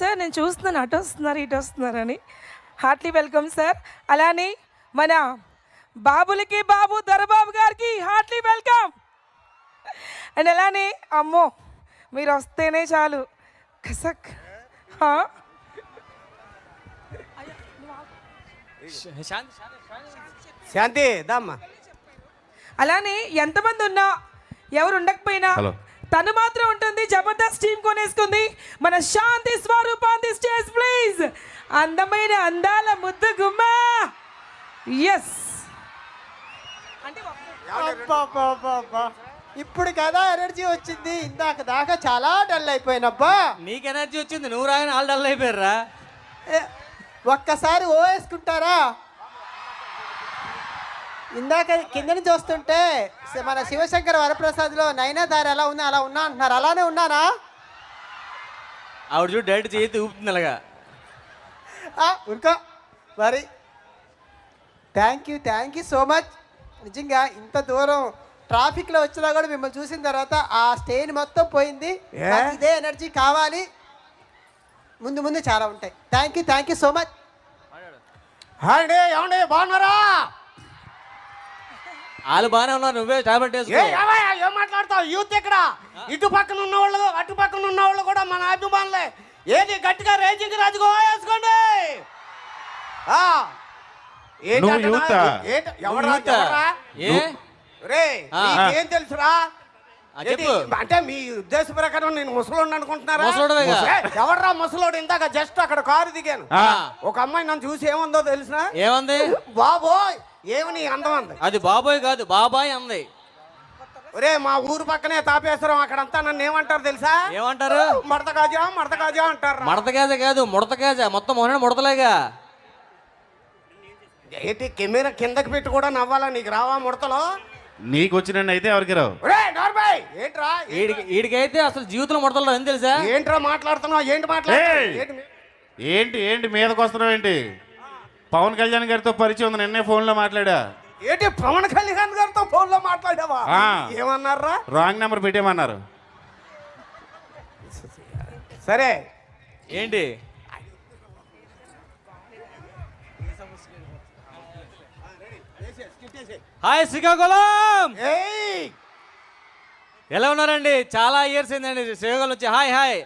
Sir నేను చూస్తున్నాను. అటు వస్తున్నారు ఇటు వస్తున్నారని. Heartly welcome sir. అలానే మన బాబులకి బాబు దొరబాబు గారికి హార్ట్లీ వెల్కమ్. అండ్ అలానే అమ్మో మీరు వస్తేనే చాలు. కసక్. హా? శాంతి దామ్మా అలానే ఎంతమంది ఉన్నా ఎవరు ఉండకపోయినా హలో. తను మాత్రం ఉంటుంది. జబర్దస్త్ టీం కొనేసుకుంది. మన శాంతి స్వరూపాంతి స్టేజ్ ప్లీజ్ అందమైన అందాల ముద్దు గుమ్మ. ఎస్. ఇప్పుడు కదా ఎనర్జీ వచ్చింది. ఇందాక దాకా చాలా డల్ అయిపోయినబ్బా. నీకు ఎనర్జీ వచ్చింది. నువ్వు రాగానే వాళ్ళు డల్ అయిపోయారా ఏ, ఒక్కసారి ఓ వేసుకుంటారా? ఇందాక కింద నుంచి వస్తుంటే మన శివశంకర వరప్రసాద్లో నైనాధార ఎలా ఉన్నా అలా ఉన్నా అంటున్నారు. అలానే ఉన్నానా? ఆవిడ చూడు డైరెక్ట్ చేతి ఊపుతుంది అలాగా. ఆ, ఉరుకో మరి thank you thank you so much నిజంగా ఇంత దూరం ట్రాఫిక్లో వచ్చినా కూడా మిమ్మల్ని చూసిన తర్వాత ఆ స్టేన్ మొత్తం పోయింది. ఇదే ఎనర్జీ కావాలి. ముందు ముందు చాలా ఉంటాయి. Thank you thank you so much hi అండి ఏమండి? బాగున్నారా? వాళ్ళు బాగానే ఉన్నారు నువ్వే టాబ్లెట్ ఏ వేసుకో ఏం మాట్లాడతావు యూత్ ఇక్కడ ఇటు పక్కన ఉన్న వాళ్ళు అటు పక్కన ఉన్న వాళ్ళు కూడా మన అభిమానులే ఏది గట్టిగా రేజింగ్ రాజుకో వేసుకోండి ఆ. ఏంటి నువ్వు అంటున్నా? యూతా? ఏంటి? ఎవడ్రా, యూతా? ఎవడ్రా? ఏ రే ఆ. ఏం తెలుసురా ఆ, ఏంటి? చెప్పు. అంటే మీ ఉద్దేశ ప్రకారం నేను ముసలోడు అనుకుంటున్నారా ముసలోడివేగా. ఎవడ్రా ముసలోడు ఇందాక జస్ట్ అక్కడ కారు దిగాను ఆ. ఒక అమ్మాయి నన్ను చూసి ఏముందో తెలిసిన ఏమంది బాబోయ్ ఏమి నీ అందం అంది? అది బాబాయ్ కాదు బాబాయ్ అంది. ఒరే మా ఊరు పక్కనే తాపేశ్వరం అక్కడంతా నన్ను ఏమంటారు తెలుసా? ఏమంటారు? మడత కాజా మడత కాజా అంటారు. మడత కేజ కాదు ముడత కేజ మొత్తం మొన్న ముడతలేగా. ఏంటి కెమెరా కిందకి పెట్టి కూడా నవ్వాలా? నీకు రావా ముడతలో? నీకు వచ్చినండి అయితే ఎవరికి రావు? ఒరే నార్బాయ్ ఏంట్రా? వీడికైతే అసలు జీవితంలో ముడతలు ఏం తెలుసా? ఏంట్రా మాట్లాడుతున్నావు? ఏంటి మాట్లాడుతున్నావు? ఏయ్! ఏంటి మీ- ఏంటి ఏంటి మీదకి వస్తున్నావు ఏంటి పవన్ కళ్యాణ్ గారితో పరిచయం ఉంది నిన్నే ఫోన్లో మాట్లాడా. ఏంటి పవన్ కళ్యాణ్ గారితో ఫోన్లో మాట్లాడావా? ఆ. ఏమన్నారా? రాంగ్ నెంబర్ పెట్టేమన్నారు సరే. ఏంటి? హాయ్ శ్రీకాకుళం! ఏయ్! ఎలా ఉన్నారండి? చాలా ఇయర్స్ అయిందండి శ్రీకాకుళం వచ్చి. Hi hi.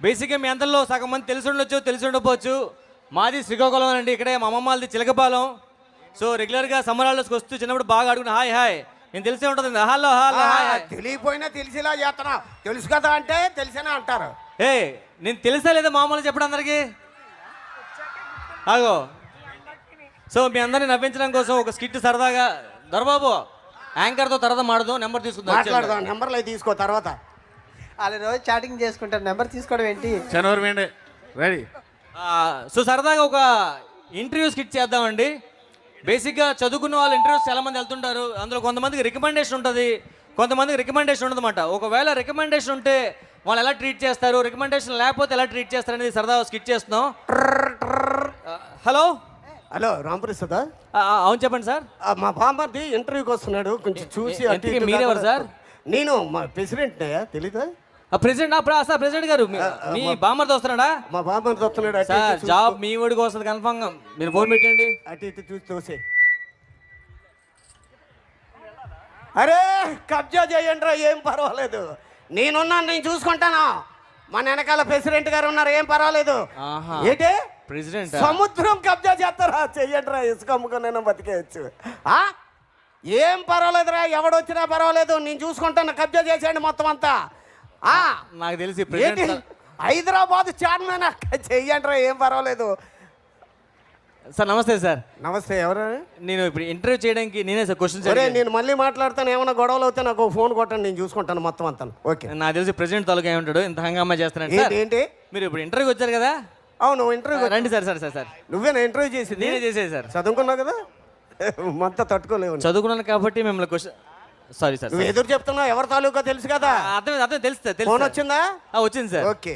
బేసిక్గా మీ అందరిలో సగం మంది తెలిసి ఉండొచ్చు తెలిసి ఉండకపోవచ్చు. మాది శ్రీకాకుళం అండి. ఇక్కడే మా అమ్మమ్మ వాళ్ళది చిలకపాలెం. సో రెగ్యులర్గా సమ్మర్ హాలిడేస్కి వస్తూ చిన్నప్పుడు బాగా అడుగున హాయ్ హాయ్. నేను తెలిసే ఉంటుంది హలో హలో హాయ్ తెలియపోయినా తెలిసేలా చేస్తున్నా. తెలుసు కదా అంటే తెలిసేనా అంటారు. ఏ నేను తెలుసా లేదా మామూలు చెప్పడం అందరికి? ఆగో. సో మీ అందరిని నవ్వించడం కోసం ఒక స్కిట్ సరదాగా దొరబాబు యాంకర్తో తర్వాత మాడదాం నెంబర్ తీసుకుందాం మాట్లాడదాం నెంబర్లు అవి తీసుకో తర్వాత. వాళ్ళు రోజు చాటింగ్ చేసుకుంటారు. నెంబర్ తీసుకోవడం ఏంటి? శనివారం ఏంటి? రెడీ. సో సరదాగా ఒక ఇంటర్వ్యూ స్కిట్ చేద్దామండి. బేసిక్గా చదువుకున్న వాళ్ళు ఇంటర్వ్యూస్ చాలా మంది వెళ్తుంటారు. అందులో కొంతమందికి రికమెండేషన్ ఉంటుంది. కొంతమందికి రికమెండేషన్ ఉండదన్నమాట. ఒకవేళ రికమెండేషన్ ఉంటే వాళ్ళు ఎలా ట్రీట్ చేస్తారు? రికమెండేషన్ లేకపోతే ఎలా ట్రీట్ చేస్తారు అనేది సరదాగా స్కిట్ చేస్తున్నాం. హలో? హలో రాంప్రసాద్ అవును చెప్పండి సార్. మా బామ్మర్ది ఇంటర్వ్యూకి వస్తున్నాడు. కొంచెం చూసి మీరెవరు సార్? నేను మా ప్రెసిడెంట్ తెలీదా? ప్రెసిడెంట్ సార్ ప్రెసిడెంట్ గారు మీ- బామ్మర్తో వస్తున్నాడా? మా బామ్మర్ది వస్తున్నాడు సార్ జాబ్ మీ ఊడికి వస్తుంది కన్ఫామ్గా. మీరు ఫోన్ పెట్టండి. అటు ఇటు చూసి చూసి అరే కబ్జా చేయండి రా ఏం పర్వాలేదు. నేనున్నాను నేను చూసుకుంటాను. మన వెనకాల ప్రెసిడెంట్ గారు ఉన్నారు ఏం పర్వాలేదు. ఏంటి? ప్రెసిడెంట్? సముద్రం కబ్జా చేస్తారా? చెయ్యండి రా ఇసుక అమ్ముకునైనా బతికేయచ్చు. ఆ? ఏం పర్వాలేదురా ఎవడొచ్చినా పర్వాలేదు. నేను చూసుకుంటాను కబ్జా చేసేయండి మొత్తం అంతా. నాకు తెలిసి ఏంటి? హైదరాబాద్ చైర్మన్ చెయ్యండి రా ఏం పర్వాలేదు. సార్ నమస్తే సార్. నమస్తే ఎవరు? నేను ఇప్పుడు ఇంటర్వ్యూ చేయడానికి నేనే సార్ క్వశ్చన్స్ సరే నేను మళ్ళీ మాట్లాడతాను ఏమైనా గొడవలు అవుతే నాకు ఫోన్ కొట్టండి నేను చూసుకుంటాను మొత్తం అంతా ఓకే. నాకు తెలిసి ప్రెసిడెంట్ తాలూకా ఉంటాడు ఇంత హంగామా చేస్తానండి సార్. ఏంటి మీరు ఇప్పుడు ఇంటర్వ్యూకి వచ్చారు కదా? అవును ఇంటర్వ్యూ రండి సార్ సార్ సార్ సార్. నువ్వేనా ఇంటర్వ్యూ చేసింది? నేనే చేసేది సార్. చదువుకున్నావు కదా? మొత్తం తట్టుకోలేవు చదువుకున్నాను కాబట్టి మిమ్మల్ని క్వశ్చన్ సారీ సార్ నువ్వు ఎదురు చెప్తున్నావు ఎవరి తాలూకా తెలుసు కదా? అర్థం అర్థం తెలుసు సార్ తెలుసు ఫోన్ సార్. వచ్చిందా? ఆ, వచ్చింది సార్. ఓకే.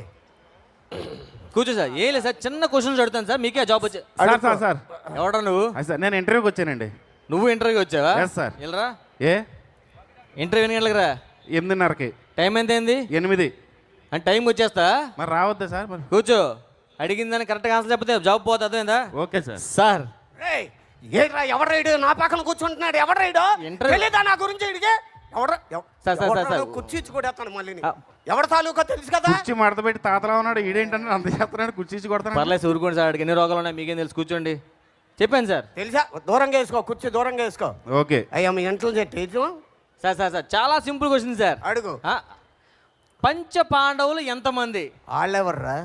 కూర్చో సార్. ఏం లేదు సార్ చిన్న క్వశ్చన్స్ అడుగుతాను సార్. మీకే జాబ్ వచ్చే సార్ సార్ సార్. ఎవడా నువ్వు? అది సార్ నేను ఇంటర్వ్యూకి వచ్చానండి. నువ్వు ఇంటర్వ్యూకి వచ్చావా? Yes, sir. వెళ్ళరా ఏ? ఇంటర్వ్యూ ఎన్ని గంటలకు రా? ఎనిమిదిన్నరకి. టైం ఎంత అయింది ఎనిమిది. అంటే టైంకి వచ్చేస్తా? మరి రావద్దా సార్ మరి? కూర్చో. అడిగిందని కరెక్ట్గా ఆన్సర్ చెప్పితే జాబ్ పోతుంది అర్థమైందా? Okay sir. సార్. ఏంట్రా ఎవడు రైడు? నా పక్కన కూర్చుంటున్నాడు. ఎవడు రైడు? ఇంటర్- తెలీదా నా గురించి ఇడిగే ఎవడు ఎవ- సార్, సార్, సార్, ఎవడ్రా సార్. కుర్చీ ఇచ్చి కొడేస్తాను మళ్ళీ ఆ. ఎవడ తాలూకా తెలుసు కదా? కుర్చీ మడత పెట్టి తాతలా ఉన్నాడు ఈడేంటంటే అంత చేస్తున్నాడు కుర్చీ ఇచ్చి కొడతాను పర్లేదు ఊరుకోండి సార్ ఆడికి ఎన్ని రోగాలు ఉన్నాయి మీకేం తెలుసు? కూర్చోండి. చెప్పాను సార్. తెలుసా? దూరంగా వేసుకో కుర్చీ దూరంగా వేసుకో. ఓకే. అయ్యా మీ ఇంట్లో చెట్టు సార్ సార్ సార్ చాలా సింపుల్ క్వశ్చన్ సార్. అడుగు. ఆ, పంచ పాండవులు ఎంతమంది? వాళ్ళెవర్రా?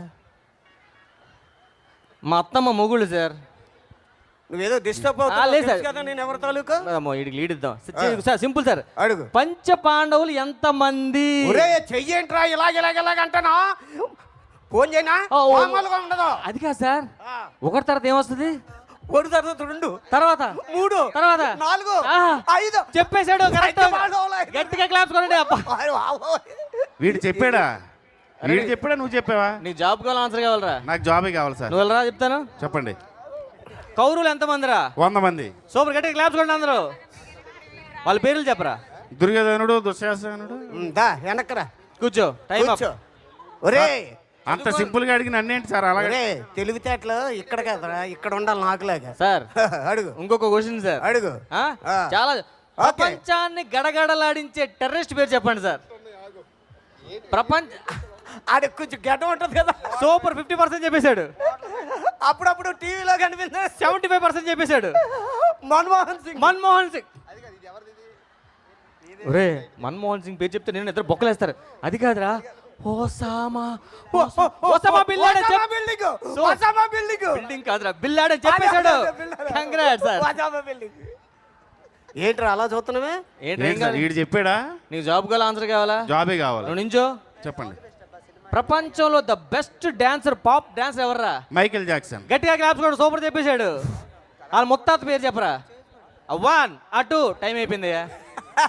మా అత్తమ్మ మొగుళ్ళు సార్. నువ్వేదో డిస్టర్బ్ అవుతావు. కదా నేను ఎవరి తాలూకా? అమ్మో, వీడికి లీడ్ ఇద్దాం. Sir, simple sir. అడుగు. పంచ పాండవులు ఒరే చెయ్యేంట్రా ఇలాగ ఇలాగ ఇలాగ అంటానా? ఫోన్ చేయనా? ఉండదు. అది కాదు సార్. ఆ, ఒకటి తర్వాత ఏమొస్తుంది? ఒకటి తర్వాత రెండు. తర్వాత. మూడు. తర్వాత. నాలుగు. ఐదు. చెప్పేశాడు. గట్టిగా క్లాప్స్ కొనండి అబ్బా. వీడు చెప్పాడా? వీడు చెప్పాడా? నువ్వు చెప్పావా? నీకు జాబ్ కావాలి? ఆన్సర్ కావాలరా? నాకు జాబే కావాలి సార్. నువ్వు వెళ్ళరా చెప్తాను. చెప్పండి. కౌరులు ఎంతమందిరా? వంద మంది. సూపర్ గట్టిగా క్లాప్స్ కొనండి అందరూ. వాళ్ళ పేర్లు చెప్పరా? దుర్యోధనుడు దుశ్శాసనుడు. దా వెనక్కరా కూర్చో టైం కూర్చో. ఒరే. అంత సింపుల్గా అడిగిన అన్నేంటి సార్ అలాగే? ఒరే తెలివితేటలు ఇక్కడ కదరా ఇక్కడ ఉండాలి నాకులాగా. సార్ అడుగు. ఇంకొక క్వశ్చన్ సార్. అడుగు. ఆ? ఆ. చాలా ప్రపంచాన్ని గడగడలాడించే టెర్రరిస్ట్ పేరు చెప్పండి సార్. ప్రపంచ ఆడ కొంచెం గడ్డ ఉంటుంది కదా. సూపర్ ఫిఫ్టీ పర్సెంట్ చెప్పేశాడు. అప్పుడప్పుడు టీవీలో కనిపించే సెవెంటీ ఫైవ్ పర్సెంట్ చెప్పేశాడు. మన్మోహన్ సింగ్. మన్మోహన్ సింగ్. ఒరే మన్మోహన్ సింగ్ పేరు చెప్తే నేను ఇద్దరు బొక్కలేస్తారు. అది కాదురా. ఓసామా బిల్డింగ్. బిల్డింగ్. బిల్డింగ్ కాదురా బిల్లాడే చెప్పేశాడు. Congrat sir. Osama building. ఏంట్రా అలా చూస్తున్నావే? ఏంటి? వీడు చెప్పాడా? నీకు జాబ్ గల ఆన్సర్ కావాలా? జాబే కావాలి. నువ్వు నించో. చెప్పండి. ప్రపంచంలో the best dancer pop dancer ఎవర్రా? మైకేల్ జాక్సన్ గట్టిగా క్లాప్స్ కూడా సూపర్ చెప్పేశాడు. వాళ్ళ ముత్తాత పేరు చెప్పరా? వన్ అటు టైం అయిపోయింది.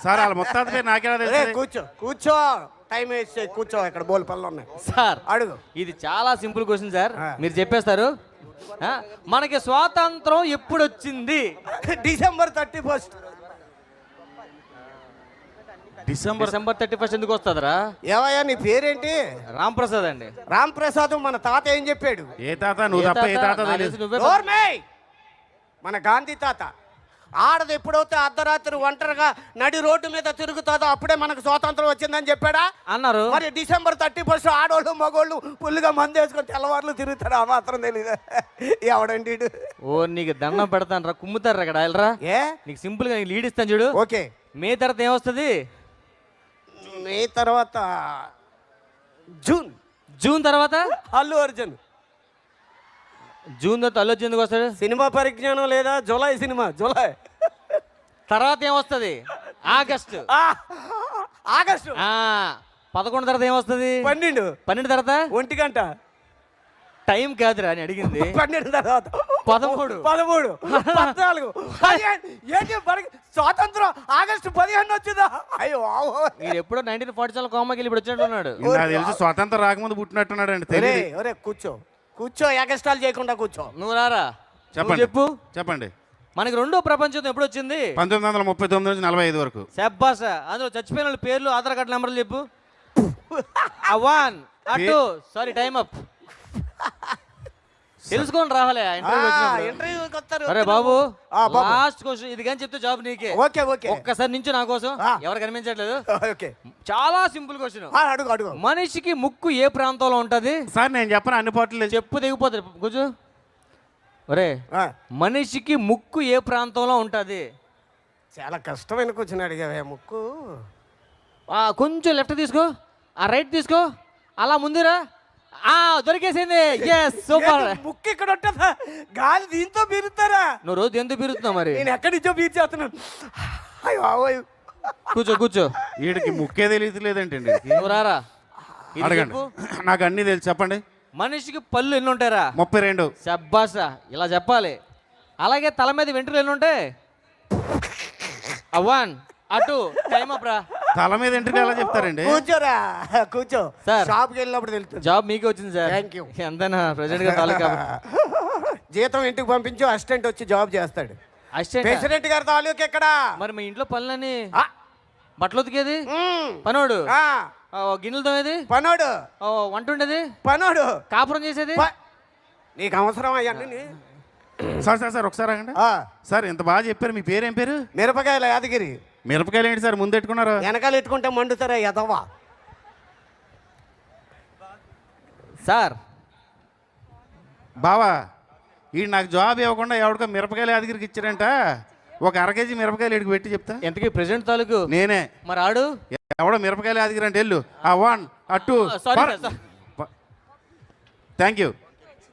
సార్ వాళ్ళ మొత్తం పేరు తెలుసు కూర్చో కూర్చో టైం చేయి, కూర్చో ఇక్కడ బోల్ పనులు ఉన్నాయి. సార్ అడుగు. ఇది చాలా సింపుల్ క్వశ్చన్ సార్. మీరు చెప్పేస్తారు. మనకి స్వాతంత్రం ఎప్పుడు వచ్చింది December thirty first December December thirty first ఎందుకు వస్తుందిరా? ఏవయ్యా నీ పేరేంటి? రామ్ ప్రసాద్ అండి. రామ్ ప్రసాద్ మన తాత ఏం చెప్పాడు? ఏ తాత? నువ్వు తప్ప ఏ తాత? తెలియదు! మన గాంధీ తాత. ఆడది ఎప్పుడైతే అర్ధరాత్రి ఒంటరిగా నడి రోడ్డు మీద తిరుగుతుందో అప్పుడే మనకు స్వాతంత్రం వచ్చిందని చెప్పాడా? అన్నారు. మరి డిసెంబర్ థర్టీ ఫస్ట్ ఆడోళ్ళు మగోళ్ళు ఫుల్గా మందు వేసుకొని తెల్లవారులు తిరుగుతాడు? ఆ మాత్రం తెలీదు. ఎవడండి ఈడు? ఓ నీకు దండం పెడతాను రా కుమ్ముతారు అక్కడ వెళ్ళరా. ఏ? నీకు సింపుల్గా నీకు లీడ్ ఇస్తాను చూడు. ఓకే. మే తర్వాత ఏమొస్తుంది మే తర్వాత జూన్. జూన్ తర్వాత? అల్లు అర్జున్. జూన్ తర్వాత అల్లు ఎందుకు వస్తాడు? సినిమా పరిజ్ఞానం లేదా? July cinema July. తర్వాత ఏమొస్తుంది ఆగస్ట్. ఆగస్టు. పదకొండు తర్వాత ఏమొస్తుంది పన్నెండు. పన్నెండు తర్వాత? ఒంటి గంట. టైం కాదురా అని అడిగింది. పన్నెండు తర్వాత. పదమూడు. పదమూడు. పద్నాలుగు. ఏంటి మనకి స్వాతంత్రం ఆగస్టు పదిహేను వచ్చిందా? అయ్యో. మీరు ఎప్పుడో నైన్టీన్ ఫార్టీ సెవెన్ కోమకి ఇప్పుడు వచ్చినట్టు ఉన్నాడు నాకు తెలిసి స్వాతంత్రం రాకముందు పుట్టినట్టున్నాడు అండి ఒరే తెలియదు ఒరే కూర్చో. కూర్చో ఎగస్టాల్ చేయకుండా కూర్చో. నువ్వు రారా? చెప్పండి. చెప్పు. చెప్పండి. మనకి రెండో ప్రపంచం ఎప్పుడు వచ్చింది? పంతొమ్మిది వందల ముప్పై తొమ్మిది నుంచి నలభై ఐదు వరకు. శబ్బాస. అందులో చచ్చిపోయిన వాళ్ళ పేర్లు ఆధార్ కార్డు నెంబర్లు చెప్పు. వన్ అటు సారీ టైం అప్ తెలుసుకోండి రావాలే. ఇంటర్వ్యూకి వస్తారు అరే బాబు. లాస్ట్ క్వశ్చన్ ఇది కానీ చెప్తే జాబ్ నీకే. Okay okay. ఒక్కసారి నుంచి నా కోసం. ఎవరు కనిపించట్లేదు? ఓకే. చాలా సింపుల్ క్వశ్చన్ అడుగు అడుగు. మనిషికి ముక్కు ఏ ప్రాంతంలో ఉంటది? సార్ నేను చెప్పను అన్ని పాటలు. చెప్పు దిగిపోతుంది కూర్చో. ఒరే మనిషికి ముక్కు ఏ ప్రాంతంలో ఉంటది? చాలా కష్టమైన కూర్చుని అడిగావే ముక్కు. ఆ, కొంచెం లెఫ్ట్ తీసుకో. ఆ రైట్ తీసుకో. అలా ముందురా. ఆ దొరికేసింది. ఎస్ సూపర్ ముక్కు ఇక్కడ ఉంటుందా? గాలి దీంతో పీరుతారా నువ్వు రోజు ఎందుకు పీరుతున్నావు మరి? నేను ఎక్కడి నుంచో పీర్చేస్తున్నాను అయ్యో అయ్యో కూర్చో కూర్చో. వీడికి ముక్కే తెలియదు నువ్వు రారా? ఇది అడగండి. చెప్పు. నాకు అన్ని తెలుసు. చెప్పండి. మనిషికి పళ్ళు ఎన్ని ఉంటారా ముప్పై రెండు. శబ్బాస ఇలా చెప్పాలి. అలాగే తల మీద వెంట్రులు ఎన్ని ఉంటాయి వన్ అటు టైం అప్ రా. తల మీద ఎంట్రీ ఎలా చెప్తారండి? కూర్చోరా కూర్చో. సార్. షాప్కి వెళ్ళినప్పుడు తెలుస్తుంది. జాబ్ మీకే వచ్చింది సార్. Thank you. ఎంతైనా ప్రెసిడెంట్గా తాలూకా జీతం ఇంటికి పంపించు అసిస్టెంట్ వచ్చి జాబ్ చేస్తాడు. అసిస్టెంట్? ప్రెసిడెంట్ గారి తాలూకు ఎక్కడ? మరి మీ ఇంట్లో పనులని ఆ, బట్టలు ఉతికేది పనోడు? ఆ, ఆ, గిన్నెలు తోమేది? పనోడు. ఆ, వంట ఉండేది? పనోడు. కాపురం చేసేది? ప- నీకు అవసరం అవన్నీ సార్ సార్ సార్ ఒకసారి ఆగండి. సార్ ఇంత బాగా చెప్పారు. మీ పేరేం పేరు? మిరపకాయల యాదగిరి. మిరపకాయలు ఏంటి సార్? ముందు పెట్టుకున్నారు వెనకాల ఎట్టుకుంటే మండుతారా ఎదవా సార్. బావా ఈ నాకు జాబ్ ఇవ్వకుండా ఎవరికో మిరపకాయలు యాదగిరికి ఇచ్చారంట ఒక అర కేజీ మిరపకాయలు ఇడికి పెట్టి చెప్తా. ఎంతకీ? ప్రెసిడెంట్ తాలూకు? నేనే. మరి ఆడు? ఎవడో మిరపకాయలు యాదగిరి అంటే వెళ్ళు. ఆ వన్ ఆ టూ థ్యాంక్ యూ